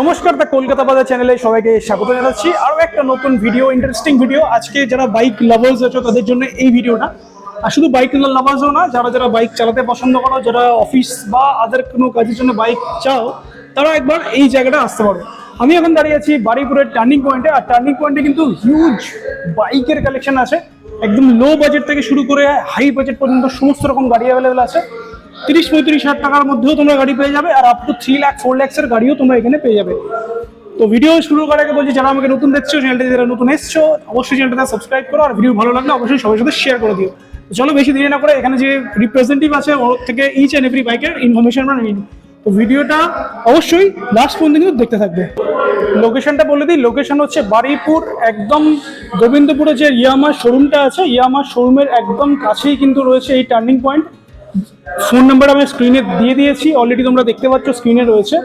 নমস্কার, দা কলকাতা বাজার চ্যানেলে সবাইকে স্বাগত জানাচ্ছি। আরও একটা নতুন ভিডিও ইন্টারেস্টিং ভিডিও আজকে যারা বাইক লাভার্স আছো, তাদের জন্য এই ভিডিওটা আর শুধু বাইক লাভার্সও না, যারা যারা বাইক চালাতে পছন্দ করো, যারা অফিস বা আদার কোনো কাজের জন্য বাইক চাও, তারা একবার এই জায়গাটা আসতে পারো। আমি এখন দাঁড়িয়ে আছি বাড়িপুরের টার্নিং পয়েন্টে আর টার্নিং পয়েন্টে কিন্তু হিউজ বাইকের কালেকশন আছে। একদম লো বাজেট থেকে শুরু করে হাই বাজেট পর্যন্ত সমস্ত রকম গাড়ি অ্যাভেলেবেল আছে। তিরিশ পঁয়ত্রিশ হাজার টাকার মধ্যেও তোমরা গাড়ি পেয়ে যাবে আর up to three lakh four ল্যাক্সের গাড়িও তোমরা এখানে পেয়ে যাবে। তো ভিডিও শুরু করার আগে বলছি, যারা আমাকে নতুন দেখছ চ্যানেলটা যারা নতুন এসছো, অবশ্যই চ্যানেলটা সাবস্ক্রাইব করো আর ভিডিও ভালো লাগলে অবশ্যই সবার সাথে শেয়ার করে দিও। চলো বেশি দেরি না করে এখানে যে রিপ্রেজেন্টেটিভ আছে, ওর থেকে ইচ অ্যান্ড এভরি বাইকের ইনফরমেশন আমরা নিই। তো ভিডিওটা অবশ্যই লাস্ট পর্যন্ত কিন্তু দেখতে থাকবে। লোকেশনটা বলে দিই লোকেশন হচ্ছে বারুইপুর একদম গোবিন্দপুরে যে ইয়ামা শোরুমটা আছে ইয়ামা শোরুমের একদম কাছেই কিন্তু রয়েছে এই টার্নিং পয়েন্ট ফোন নাম্বার আমি স্ক্রিনে দিয়ে দিয়েছি অলরেডি তোমরা দেখতে পাচ্ছ স্ক্রিনে রয়েছে।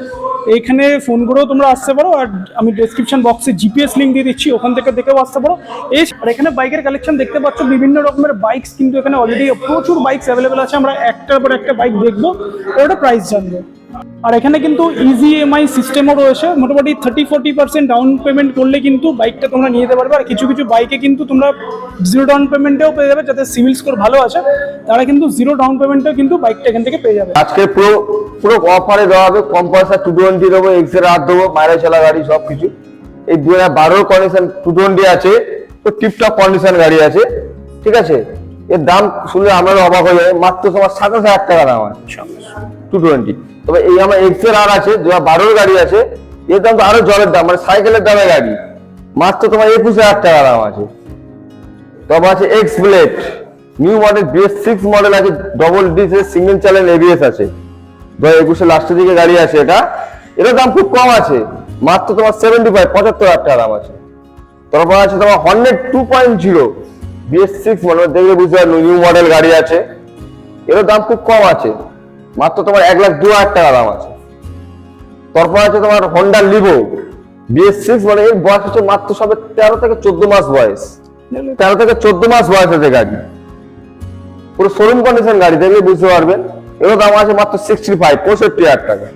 এইখানে ফোন করেও তোমরা আসতে পারো আর আমি ডেসক্রিপশন বক্সে জিপিএস লিঙ্ক দিয়ে দিচ্ছি, ওখান থেকে দেখেও আসতে পারো। এই আর এখানে বাইকের কালেকশন দেখতে পাচ্ছ, বিভিন্ন রকমের বাইকস কিন্তু এখানে অলরেডি প্রচুর বাইকস অ্যাভেলেবেল আছে, আমরা একটার পর একটা বাইক দেখব, ওটা প্রাইস জানব। আর এখানে কিন্তু ইজি এমআই সিস্টেমও রয়েছে। মোটামুটি thirty forty percent down payment করলে কিন্তু বাইকটা তোমরা নিয়ে যেতে পারবে। আর কিছু কিছু বাইকে কিন্তু তোমরা জিরো ডাউন পেমেন্টেও পেয়ে যাবে যাতে সিভিল স্কোর ভালো আছে। তারা কিন্তু জিরো ডাউন পেমেন্টেও কিন্তু বাইকটা এখান থেকে পেয়ে যাবে। আজকে পুরো পুরো অফারে দেওয়া হবে। কম পয়সা টু টোয়েন্টি দেবো এক্সের হাত দেবো মায়েরা চলা গাড়ি সব কিছু এই দু হাজার বারোর কন্ডিশন টু টোয়েন্টি আছে তো টিপটপ কন্ডিশন গাড়ি আছে। ঠিক আছে? এর দাম শুনলে আপনারা অবাক হয়ে যাবে। মাত্র তোমার সাতাশ হাজার টাকা দাম আছে। টু টোয়েন্টি তবে এই আমার এক্সের আর আছে দু হাজার গাড়ি আছে, এর দাম তো আরও জলের দাম মানে সাইকেলের দামে গাড়ি। মাত্র তোমার একুশ হাজার টাকা দাম আছে। তবে আছে X blade new model BS six model আছে double disc single channel ABS আছে। দু হাজার লাস্টের দিকে গাড়ি আছে এটা। এটার দাম খুব কম আছে। মাত্র তোমার সেভেন্টি ফাইভ পঁচাত্তর হাজার টাকা দাম আছে। তারপর আছে তোমার hundred two point zero BS six model দেখলে বুঝতে পারো নিউ মডেল গাড়ি আছে। এটার দাম খুব কম আছে। মাত্র তোমার এক লাখ দু হাজার টাকা দাম আছে। তারপর আছে তোমার হন্ডা লিভো বিএস সিক্স মানে এর বয়স হচ্ছে মাত্র সবে তেরো থেকে চোদ্দ মাস বয়স। তেরো থেকে চোদ্দ মাস বয়স আছে গাড়ি। পুরো শোরুম কন্ডিশন গাড়ি দেখলে বুঝতে পারবেন। এর দাম আছে মাত্র সিক্সটি ফাইভ পঁয়ষট্টি হাজার টাকা।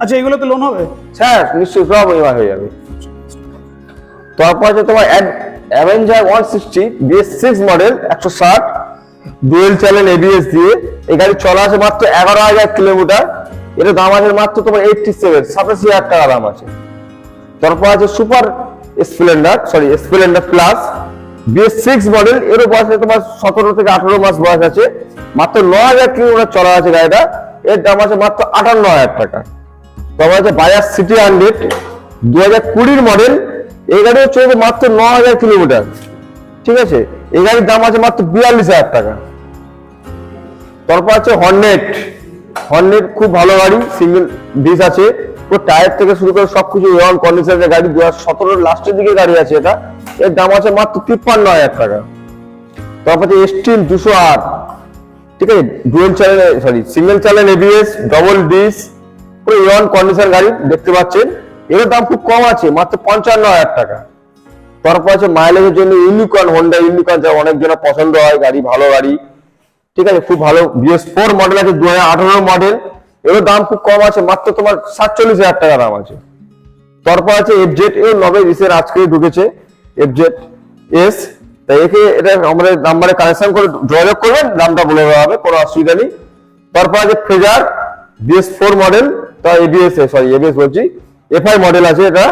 আচ্ছা এগুলো তো লোন হবে? স্যার নিশ্চয়ই সব ইমা হয়ে যাবে। তারপর আছে তোমার Avenger one sixty BS six model একশো ষাট। ডুয়েল চ্যানেল এবিএস দিয়ে। এই গাড়ি চলা আছে মাত্র এগারো হাজার কিলোমিটার। এর দাম আছে মাত্র তোমার এইটটি সেভেন সাতাশি হাজার টাকা দাম আছে। তারপর আছে Super Splendor sorry Splendor Plus. BS six model এর বয়স তোমার সতেরো থেকে আঠারো মাস বয়স আছে। মাত্র ন হাজার কিলোমিটার চলা আছে গাড়িটা। এর দাম আছে মাত্র আটান্ন হাজার টাকা। তারপর আছে বাজাজ সিটি হান্ড্রেড দু হাজার কুড়ির মডেল এই গাড়িও চলবে মাত্র ন হাজার কিলোমিটার। ঠিক আছে? এই গাড়ির দাম আছে মাত্র বিয়াল্লিশ হাজার টাকা। তারপর আছে হর্নেট হর্নেট খুব ভালো গাড়ি সিঙ্গেল ডিস আছে। পুরো টায়ার থেকে শুরু করে সবকিছু ওয়ান কন্ডিশনের গাড়ি দু হাজার সতেরোর লাস্টের দিকে গাড়ি আছে এটা। এর দাম আছে মাত্র তিপ্পান্ন হাজার টাকা। তারপর আছে এসটিন দুশো আট। ঠিক আছে? Dual channel sorry single channel ABS double disc পুরো ওয়ান কন্ডিশন গাড়ি দেখতে পাচ্ছেন। এর দাম খুব কম আছে, মাত্র পঞ্চান্ন হাজার টাকা। তারপর আছে মাইলেজের জন্য ইউনিকর্ন হোন্ডা ইউনিকর্ন যা অনেক জনের পছন্দ হয়, গাড়ি, ভালো গাড়ি। ঠিক আছে? খুব ভালো বিএস ফোর মডেল আছে দু হাজার আঠারো মডেল এর দাম খুব কম আছে, মাত্র তোমার সাতচল্লিশ হাজার টাকা দাম আছে। তারপর আছে এফজেড এর নবে রিসের আজকে ঢুকেছে এফজেড এস তাই একে এটা আমাদের নাম্বারে কানেকশন করে যোগাযোগ করবেন, দামটা বলে দেওয়া হবে, কোনো অসুবিধা নেই। তারপর আছে ফ্রেজার বিএস ফোর মডেল তা এবিএস সরি এবিএস বলছি। এফআই মডেল আছে এটা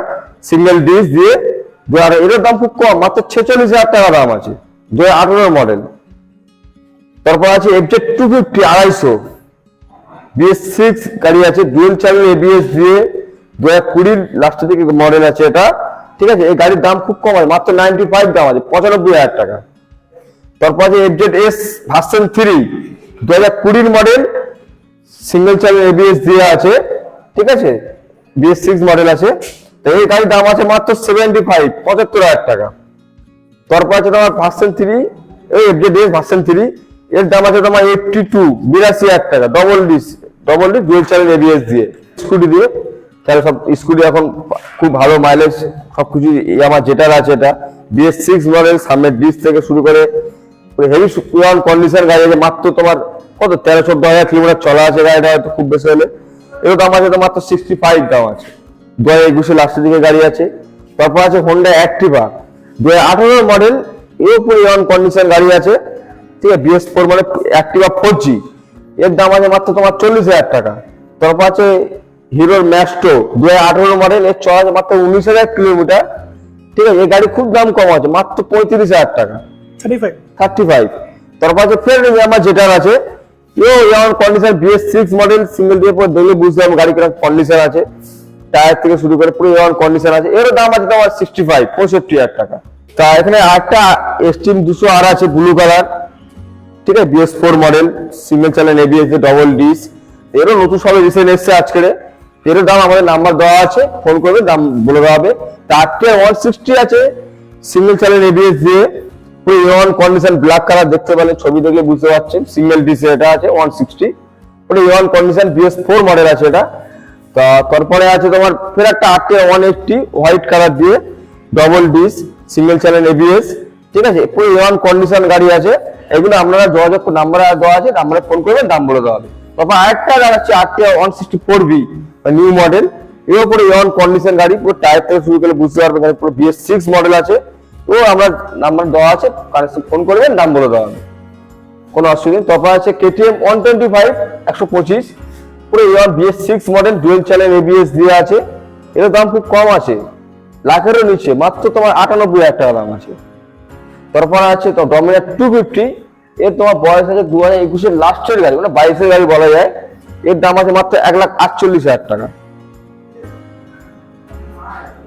সিঙ্গেল ডিস দিয়ে। দু হাজার এটার দাম খুব কম, মাত্র ছেচল্লিশ হাজার টাকা দাম আছে দু হাজার আঠারোর মডেল তারপর আছে এফজেড টু ফিফটি আড়াইশো। বিএস সিক্স গাড়ি আছে ডুয়েল চ্যানেল এবিএস দিয়ে দু হাজার কুড়ির লাস্টের দিকে মডেল আছে এটা। ঠিক আছে, এই গাড়ির দাম খুব কম আছে, মাত্র নাইনটি ফাইভ দাম আছে, পঁচানব্বই হাজার টাকা। তারপর আছে এফজেড এস ভার্সন থ্রি দু হাজার কুড়ির মডেল সিঙ্গেল চ্যানেল এবিএস দিয়ে আছে। ঠিক আছে বিএস সিক্স মডেল আছে। তো এই গাড়ির দাম আছে মাত্র সেভেন্টি ফাইভ পঁচাত্তর হাজার টাকা। তারপর আছে তোমার ভার্সন থ্রি এই এফজেড এস ভার্সন থ্রি এর দাম আছে তোমার এইটটি টু বিরাশি হাজার টাকা double disc double disc dual channel ABS দিয়ে। স্কুটি দিয়ে। তাহলে সব স্কুটি এখন খুব ভালো মাইলেজ সবকিছু আমার যেটার আছে এটা। বিএস সিক্স মডেল সামনের ডিস থেকে শুরু করে হেভি ওয়ান কন্ডিশন গাড়ি আছে, মাত্র তোমার কত, তেরো, চোদ্দ হাজার কিলোমিটার চলা আছে গাড়িটা, হয়তো খুব বেশি হলে। এর দাম আছে তো মাত্র সিক্সটি ফাইভ দাম আছে। হাজার একুশে লাস্টের দিকে গাড়ি আছে। তারপর আছে হোন্ডা অ্যাক্টিভা দু হাজার আঠারো মডেল এর উপরে অন কন্ডিশন গাড়ি আছে। ঠিক আছে বিএস ফোর মানে অ্যাক্টিভা ফোর জি এর দাম আছে মাত্র তোমার চল্লিশ হাজার টাকা। তারপর আছে হিরোর ম্যাস্টো দু হাজার আঠারো মডেল এর চলা আছে মাত্র উনিশ হাজার কিলোমিটার। ঠিক আছে এই গাড়ি খুব দাম কম আছে মাত্র পঁয়ত্রিশ হাজার টাকা। থার্টি ফাইভ থার্টি ফাইভ তারপর আছে ফের আমার যেটার আছে। ইও যেমন condition BS six model single দিয়ে পর দেখলে বুঝতে পারব গাড়ি কীরকম কন্ডিশন আছে। টায়ার থেকে শুরু করে পুরো যেমন কন্ডিশন আছে। এরও দাম আছে তোমার সিক্সটি ফাইভ পঁয়ষট্টি হাজার টাকা। তা এখানে আরেকটা এসটিম দুশো আর আছে ব্লু কালার ঠিক আছে BS four model single channel ABS double disc এরও নতুন সবে রিসেন্ট এসছে আজকে এরও দাম আমাদের নাম্বার দেওয়া আছে ফোন করবে, দাম বলে দেওয়া হবে। তারটে ওয়ান সিক্সটি আছে সিঙ্গেল চ্যানেল এবিএস দিয়ে পুরো ইয়ন কন্ডিশন ব্ল্যাক কালার দেখতে পেলেন ছবি দেখলে বুঝতে পারছেন। সিঙ্গেল ডিসে এটা আছে ওয়ান সিক্সটি পুরো ইয়ন কন্ডিশন বিএস ফোর মডেল আছে এটা। তা তারপরে আছে তোমার ফের একটা আটটে ওয়ান এইটটি হোয়াইট কালার দিয়ে double disc single channel ABS ঠিক আছে? পুরো ইয়ন কন্ডিশন গাড়ি আছে। এগুলো আপনারা যোগাযোগ নাম্বার দেওয়া আছে নাম্বারে ফোন করবেন, দাম বলে দেওয়া হবে। তারপর আরেকটা দেখাচ্ছে আটটে one sixty four B new model এর উপরে ইয়ন কন্ডিশন গাড়ি, পুরো টায়ার থেকে শুরু করে বুঝতে পারবেন এখানে পুরো বিএস সিক্স মডেল আছে। তো আমরা নাম্বার দেওয়া আছে কানেকশন ফোন করবেন, দাম বলে দেওয়া হবে। কোনো অসুবিধা নেই। তারপর আছে কেটিএম ওয়ান টোয়েন্টি ফাইভ একশো পঁচিশ। পুরো ইয়ার BS six model dual channel ABS দিয়ে আছে। এর দাম খুব কম আছে। লাখেরও নিচে, মাত্র তোমার আটানব্বই হাজার টাকা দাম আছে। তারপর আছে তো ডমিনার টু ফিফটি এর তোমার বয়স আছে দু হাজার একুশের লাস্টের গাড়ি মানে বাইশের গাড়ি বলা যায়। এর দাম আছে মাত্র এক লাখ আটচল্লিশ হাজার টাকা।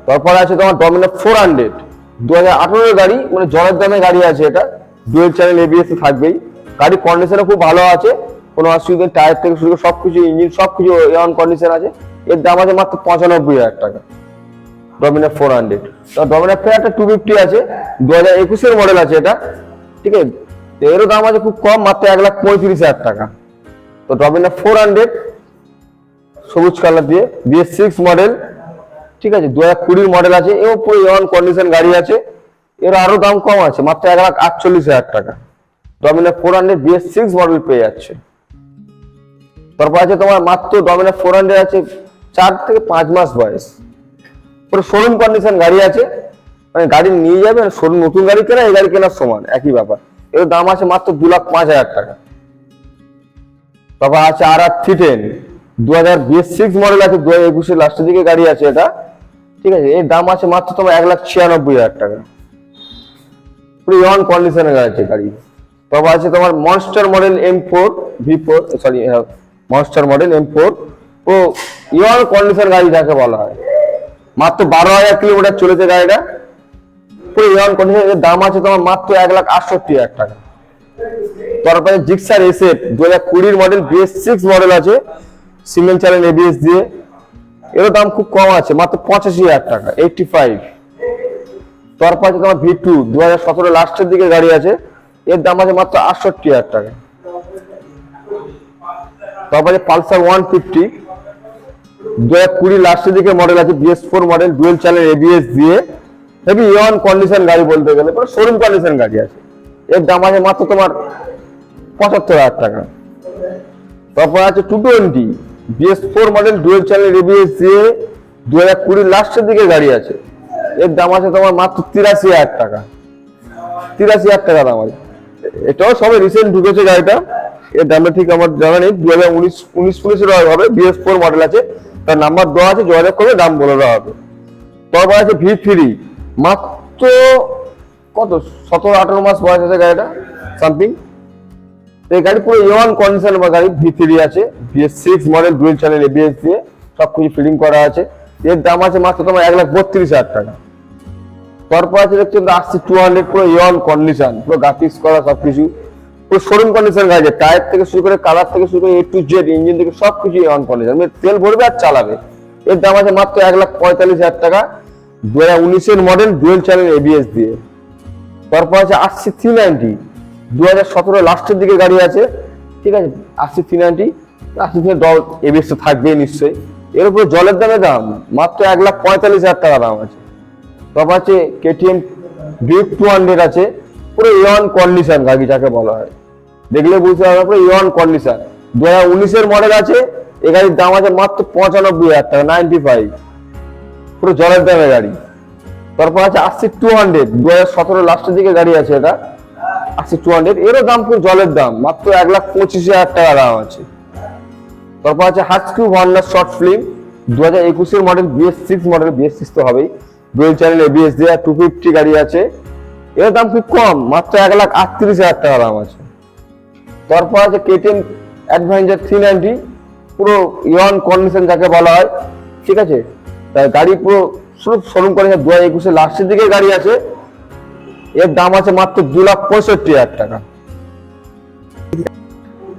তারপর আছে তোমার ডমিনার ফোর হান্ড্রেড দু হাজার আঠারোর গাড়ি মানে জলের দামে গাড়ি আছে এটা। ডুয়েল চ্যানেল এবিএস থাকবেই। গাড়ির কন্ডিশনও খুব ভালো আছে। কোনো অসুবিধা টায়ার থেকে শুরু করে সবকিছু ইঞ্জিন সবকিছু অন কন্ডিশন আছে। এর দাম আছে মাত্র পঁচানব্বই হাজার টাকা। ডমিনার ফোর হান্ড্রেড তো ডমিনার ফের একটা টু ফিফটি আছে দু হাজার একুশের মডেল আছে এটা। ঠিক আছে? এরও দাম আছে খুব কম, মাত্র এক লাখ পঁয়ত্রিশ হাজার টাকা। তো ডমিনার ফোর হান্ড্রেড সবুজ কালার দিয়ে বিএস সিক্স মডেল ঠিক আছে? দু হাজার কুড়ির মডেল আছে, এও পুরো অন কন্ডিশন গাড়ি আছে। এর আরও দাম কম আছে, মাত্র এক লাখ আটচল্লিশ হাজার টাকা। Dominar four hundred BS six model পেয়ে যাচ্ছে। তারপর আছে তোমার মাত্র ডমিনার ফোর হান্ড্রেড আছে, চার থেকে পাঁচ মাস বয়স। পুরো শোরুম কন্ডিশন গাড়ি আছে মানে গাড়ি নিয়ে যাবে শোরুম নতুন গাড়ি কেনা, এই গাড়ি কেনার সমান, একই ব্যাপার। এর দাম আছে মাত্র দু লাখ পাঁচ হাজার টাকা। তারপর আছে আর আর থ্রি টেন দু হাজার বিএস সিক্স মডেল আছে, দু হাজার একুশের লাস্টের দিকে গাড়ি আছে এটা। ঠিক আছে, এর দাম আছে মাত্র তোমার এক লাখ ছিয়ানব্বই হাজার টাকা। পুরো অন কন্ডিশনে আছে গাড়ি তারপর আছে তোমার Monster model M four V four sorry Monster model M four ও ইয়ন কন্ডিশন গাড়ি যাকে বলা হয়। মাত্র বারো হাজার কিলোমিটার চলেছে গাড়িটা। পুরো কন্ডিশন এর দাম আছে তোমার মাত্র এক লাখ আটষট্টি হাজার টাকা। তারপরে জিক্সার এসএফ দু হাজার কুড়ির মডেল বিএস সিক্স মডেল আছে। সিঙ্গেল চ্যানেল এবিএস দিয়ে। এরও দাম খুব কম আছে, মাত্র পঁচাশি হাজার টাকা এইটটি ফাইভ তারপর আছে তোমার ভি টু দু হাজার সতেরো লাস্টের দিকে গাড়ি আছে। এর দাম আছে মাত্র আটষট্টি হাজার টাকা। তারপর পালসার ওয়ান ফিফটি দু হাজার কুড়ি লাস্টের দিকে মডেল আছে BS four model dual channel ABS দিয়ে। হেভি ইয়ন কন্ডিশন গাড়ি বলতে গেলে পুরো শোরুম কন্ডিশন গাড়ি আছে। এর দাম আছে মাত্র তোমার পঁচাত্তর হাজার টাকা। তারপর আছে two twenty BS four model dual channel ABS দিয়ে দু হাজার কুড়ির লাস্টের দিকে গাড়ি আছে। এর দাম আছে তোমার মাত্র তিরাশি হাজার টাকা। তিরাশি হাজার টাকা দাম আছে। এটাও সবে রিসেন্ট ঢুকেছে গাড়িটা। এর দামটা ঠিক আমার জানা নেই। দু হাজার উনিশ উনিশ উনিশের হবে বিএস ফোর মডেল আছে। তার নাম্বার দেওয়া আছে, যোগাযোগ করে দাম বলে দেওয়া হবে। তারপর আছে ভি থ্রি। মাত্র কত? সতেরো, আঠেরো মাস বয়স আছে গাড়িটা সামথিং এই গাড়ি পুরো ইওয়ান কন্ডিশন বা গাড়ি, ভি থ্রি আছে। BS six model dual channel ABS দিয়ে সব কিছু ফিটিং করা আছে। এর দাম আছে মাত্র তোমার এক লাখ বত্রিশ হাজার টাকা। তারপর আছে দেখছেন আসছে টু হান্ড্রেড পুরো ইওয়ান কন্ডিশন পুরো গ্রাফিক্স করা সবকিছু। পুরো শোরুম কন্ডিশন গাড়ি টায়ার থেকে শুরু করে কালার থেকে শুরু করে এ টু জেড ইঞ্জিন থেকে সবকিছু ইওয়ান কন্ডিশন তেল ভরবে আর চালাবে। এর দাম আছে মাত্র এক লাখ পঁয়তাল্লিশ হাজার টাকা। দু হাজার উনিশের মডেল ডুয়েল চ্যানেল এবিএস দিয়ে। তারপর আছে আসছে থ্রি নাইনটি দু হাজার সতেরো লাস্টের দিকে গাড়ি আছে। ঠিক আছে? আসছে থ্রি নাইনটি আসছে থ্রি ডল এবিএস তো থাকবেই নিশ্চয়ই। এর উপরে জলের দামে দাম মাত্র এক লাখ পঁয়তাল্লিশ হাজার টাকা দাম আছে। তারপর আছে কেটিএম ডিউক টু হান্ড্রেড আছে। পুরো ইয়ন কন্ডিশন গাড়ি, যাকে বলা হয়। দেখলে বুঝতে পারবে পুরো ইয়ন কন্ডিশন। দু হাজার উনিশের মডেল আছে এই গাড়ির দাম আছে মাত্র পঁচানব্বই হাজার টাকা নাইনটি ফাইভ পুরো জলের দামে গাড়ি। তারপর আছে আশি টু হান্ড্রেড দু হাজার সতেরো লাস্টের দিকে গাড়ি আছে এটা। আশি টু হান্ড্রেড এরও দাম পুরো জলের দাম। মাত্র এক লাখ পঁচিশ হাজার টাকা দাম আছে। তারপর আছে হাজকিউ ভান্ডার শর্ট ফিল্ম দু হাজার একুশের model BS six model BS six তো হবেই। ডুয়েল চ্যানেল এবিএস দেওয়া টু ফিফটি গাড়ি আছে। এর দাম খুব কম। মাত্র এক লাখ আটত্রিশ হাজার টাকা দাম আছে। তারপর আছে কেটিএম অ্যাডভেঞ্চার থ্রি নাইনটি পুরো ইয়ন কন্ডিশন যাকে বলা হয়, ঠিক আছে? তাই গাড়ি পুরো শুরু শোরুম করে দু হাজার একুশে লাস্টের দিকে গাড়ি আছে। এর দাম আছে মাত্র দু লাখ পঁয়ষট্টি হাজার টাকা।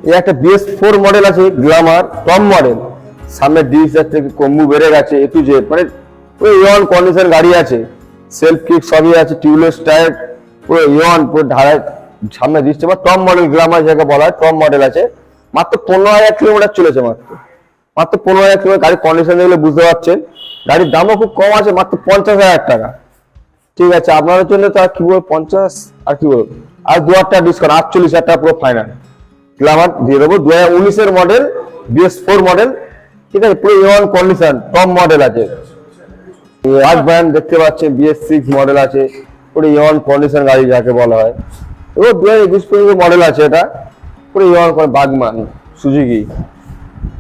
এই একটা বিএস ফোর মডেল আছে গ্লামার টপ মডেল সামনে ডিস থেকে কম্বু বেড়ে গেছে এ টু জেড মানে পুরো ইয়ন কন্ডিশন গাড়ি আছে। সেলফ কিক সবই আছে টিউবলেস টায়ার পুরো ইয়ন পুরো ঢালাই সামনে ডিসটা বা টপ মডেল গ্লামার যাকে বলা হয় টপ মডেল আছে। মাত্র পনেরো হাজার কিলোমিটার চলেছে মাত্র। মাত্র পনেরো হাজার কিলোমিটার গাড়ির কন্ডিশন দেখলে বুঝতে পারছেন। গাড়ির দামও খুব কম আছে, মাত্র পঞ্চাশ হাজার টাকা। ঠিক আছে, আপনাদের জন্য তো আর কি বলব, পঞ্চাশ, আর কি বলব? আর দু হাজার টাকা ডিসকাউন্ট আটচল্লিশ হাজার টাকা পুরো ফাইনাল গ্লামার দিয়ে দেবো, দু হাজার উনিশের মডেল বিএস ফোর মডেল ঠিক আছে, পুরো ইওয়ান কন্ডিশন টপ মডেল আছে। রাজ ব্র্যান্ড দেখতে পাচ্ছেন বিএস সিক্স মডেল আছে। পুরো ইওয়ান কন্ডিশন গাড়ি যাকে বলা হয়। এবার দু হাজার একুশ পর্যন্ত মডেল আছে এটা। পুরো ইওয়ান করে বাগমান, সুজুকি।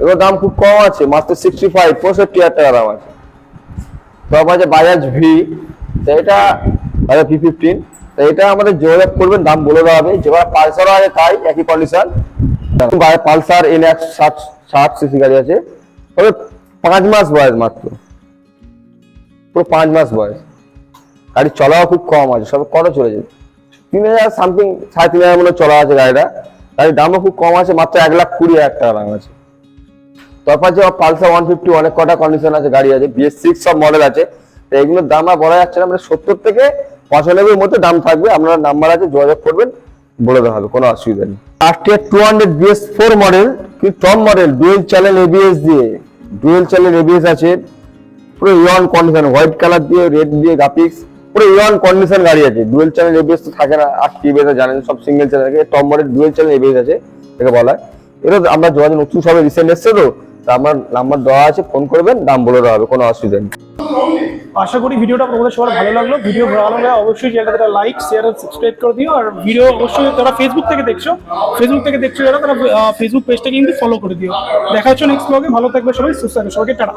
এবার দাম খুব কম আছে, মাত্র সিক্সটি ফাইভ পঁয়ষট্টি হাজার টাকা দাম আছে। তারপর আছে বাজাজ ভি তো এটা বাজাজ ভি ফিফটিন তো এটা আমাদের যোগাযোগ করবেন, দাম বলে দেওয়া হবে। যেবার পালসারও আছে তাই, একই কন্ডিশন পালসার এন এক ষাট ষাট সিসি গাড়ি আছে। তবে পাঁচ মাস বয়স মাত্র। পুরো পাঁচ মাস বয়স। গাড়ি চলাও খুব কম আছে, সব কত চলেছে? তিন হাজার সামথিং সাড়ে তিন হাজার মনে চলা আছে গাড়িটা। গাড়ির দামও খুব কম আছে, মাত্র এক লাখ কুড়ি হাজার টাকা দাম আছে। তারপর যে পালসার ওয়ান ফিফটি অনেক কটা কন্ডিশন আছে গাড়ি আছে বিএস সিক্স সব মডেল আছে। তো এগুলোর দাম আর বলা যাচ্ছে না মানে সত্তর থেকে পঁচানব্বইয়ের মধ্যে দাম থাকবে। আপনার নাম্বার আছে, যোগাযোগ করবেন, বলে দেওয়া হবে, কোনো অসুবিধা নেই। RTR two hundred BS four model কিন্তু top model dual channel ABS দিয়ে। ডুয়েল চ্যানেল এবিএস আছে, পুরো A one condition white colour দিয়ে রেড দিয়ে গ্রাফিক্স পুরো ইয়ন কন্ডিশন গাড়ি আছে। ডুয়েল চ্যানেল এবিএস তো থাকে না আর টিভিএস জানেন, সব সিঙ্গেল চ্যানেল থাকে। Top model dual channel ABS আছে বলা হয়। এটা আমরা যোগাযোগ নতুন রিসেন্ট এসছে তো আমার নাম্বার দেওয়া আছে ফোন করবেন, দাম বলে দেওয়া হবে, কোনো অসুবিধা নেই। আশা করি ভিডিওটা তোমাদের সবার ভালো লাগল। ভিডিও ভালো লাগলে অবশ্যই চ্যানেলটা লাইক শেয়ার আর সাবস্ক্রাইব করে দিও। আর ভিডিও অবশ্যই যারা ফেসবুক থেকে দেখছ ফেসবুক থেকে দেখছ যারা, তারা ফেসবুক পেজটাকে কিন্তু ফলো করে দিও। দেখা হচ্ছে নেক্সট ব্লগে ভালো থাকবে সবাই, সুস্থ থাকবে। সবাইকে টাটা।